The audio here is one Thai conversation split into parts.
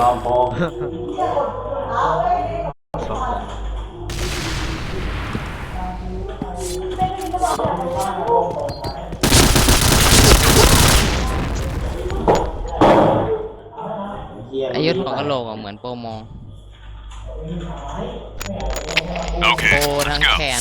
ยอมโปมเหี้ยอายุของกะโหลกอะเหมือนโปรโมโป Okay, ทั้ let's ง go. แคน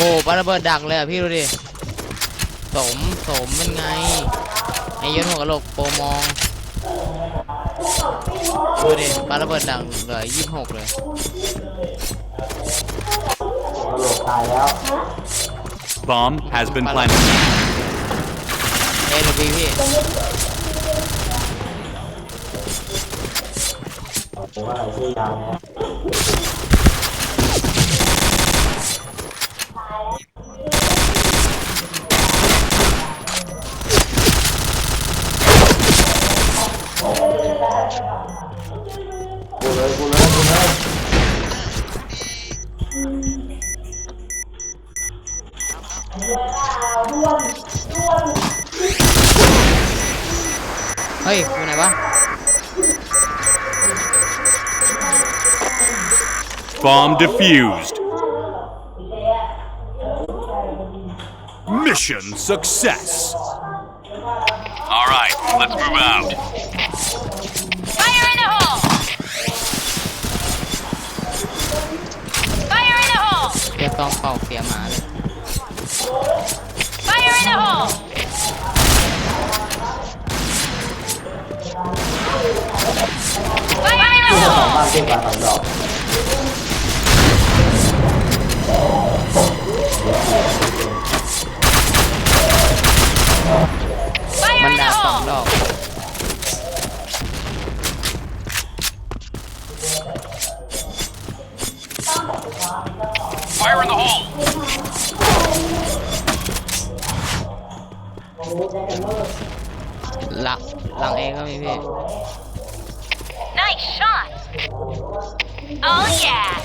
หปาระเบิดดักเลยอะพี่ดูดิ สม สมเป็นไง ไอ้ยศหัวกะโหลกโปรมอง ดูดิปาระเบิดดักเหลือยี่สิบหกเลยกระโหลกตายแล้ว Bomb has been planted. เอหรือบีพี่ ผมว่าอะไรชื่อยาวนะ Bomb defused. Mission success. All right, let's move out. Fire in the hole! Fire in the hole! เรียกต้องเป่าเสียหมาเลย Fire in the hole! Fire in the สอง hole! บ้านเก่งกว่าสองดอก Fire มัน in ดา the บสอง hole! ดอก Fire in the hole. หลังหลังเองก็มีพี่ Nice shot! Oh yeah!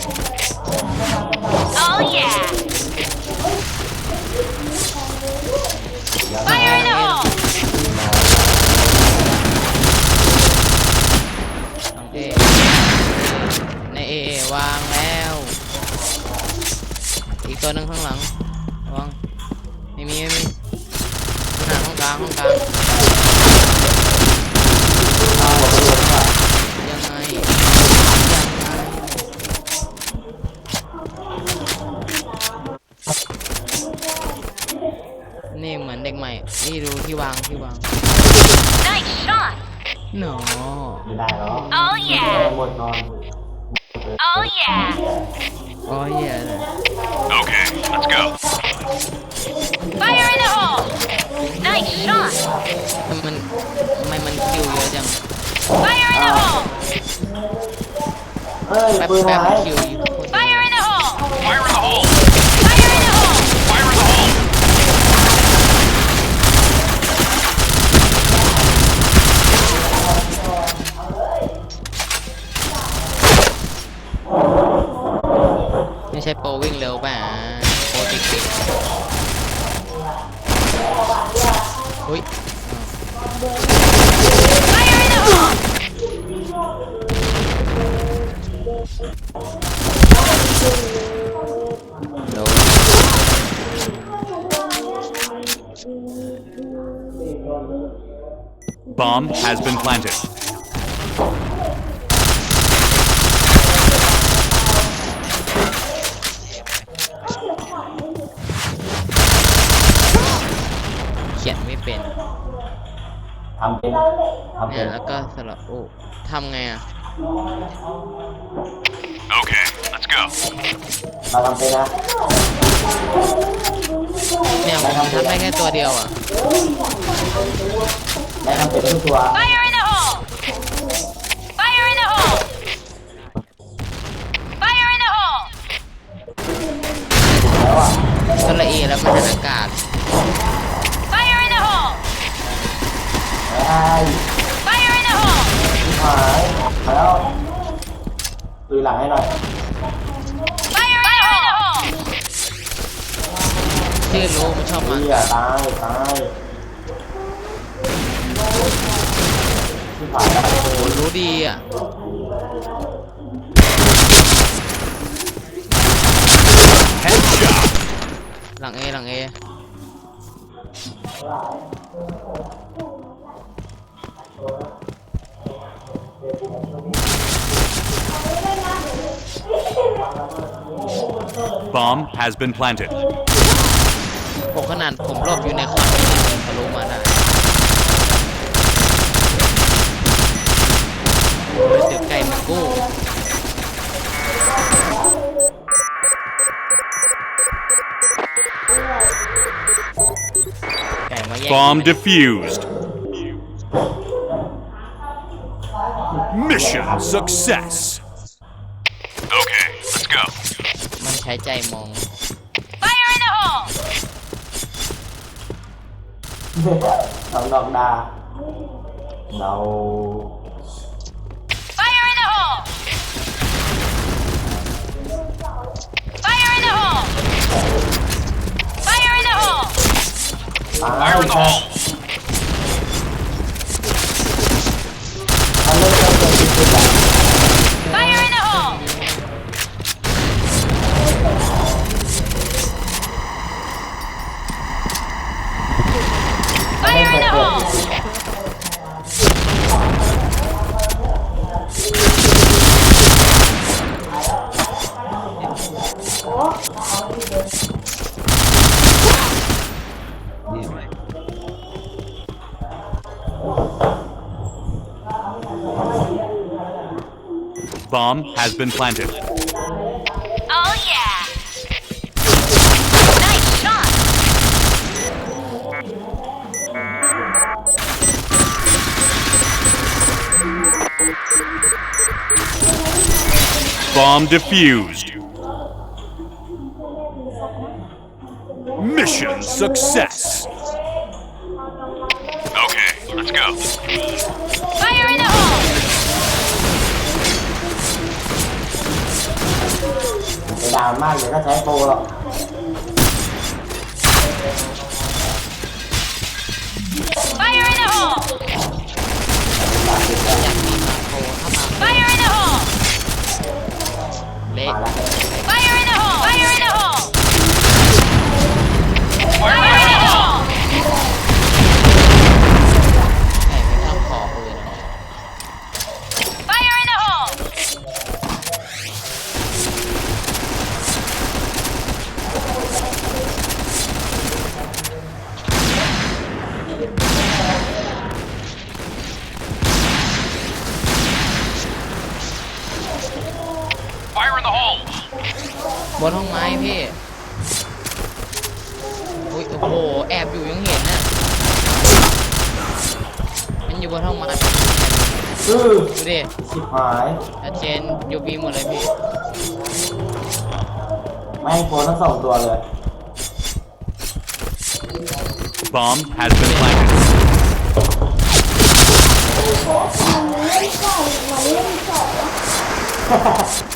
ตัวหนึ่งข้างหลังระวังไม่มีไม่มีหน้าห้องกลางห้องกลางตายหมดกระโหลกอะยังไงยังไงนี่เหมือนเด็กใหม่ นี่ดูที่วางที่วาง Nice shot! หนอไม่ได้หรอก Oh yeah! หมดนอน Oh yeah! โอ้ยเหี้ยเลย Okay, let's go. Fire in the hole! Nice shot! ทำไมมันทำไมมันคิวเยอะจัง Fire in the hole! เอ้ย แป๊บ ปืน แป๊บ หาย คิวอยู่ Fire อะ ใช่โปรวิ่งเร็วป่ะโปรเด็กๆอุ้ยโดนบอม has been planted ำเป็นทำเป็เนี่ยนแล้วก็สระอุทำไงอะ Okay, let's go. เราทำเป็นนะ เนี่ยผมทำได้แค่ตัวเดียวอะ ได้ทำเป็นทุกตัว Fire in the hole! Fire in the hole! Fire in the hole! แล้วอะ สระเอแล้วมันอากาศ Fire ไอ้ Fire in the hole! หายแล้วตุยหลังให้หน่อย Fire in the hole! ชื่อรู้มันชอบมาเหี้ยตายตายที่ผ่านแล้วโอ้รู้ดีอะหลังเอหลังเอ Bomb has been planted. ผมขนาดผมหลบอยู่ในควันยังยิงทะลุมาได้โอ้ยเสือไก่มากู้ไก่มาแย่ง Bomb defused. success. Okay, let's go. มันใช้ใจมอง Fire in the hole! สองดอกดาเรา Fire in the hole! Fire in the hole! Fire in the hole! ตาย Fire in the hole. Bomb has been planted. Oh yeah! Nice shot! Bomb defused. Mission success. Okay, let's go. Fire in the ดาวมากเดี๋ยวก็ใช้โปรหรอก อยู่บนห้องไม้อื้อดูดิชิบหายชัดเจนยูบีหมดเลยพี่ไม่ให้โปรทั้งสองตัวเลย Bomb has been planted. โด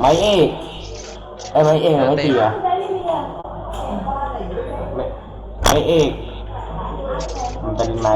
ไม่เอกไอ้ไม่เอกไม่ตีอะไม่ไม้เอกมันเป็นไม้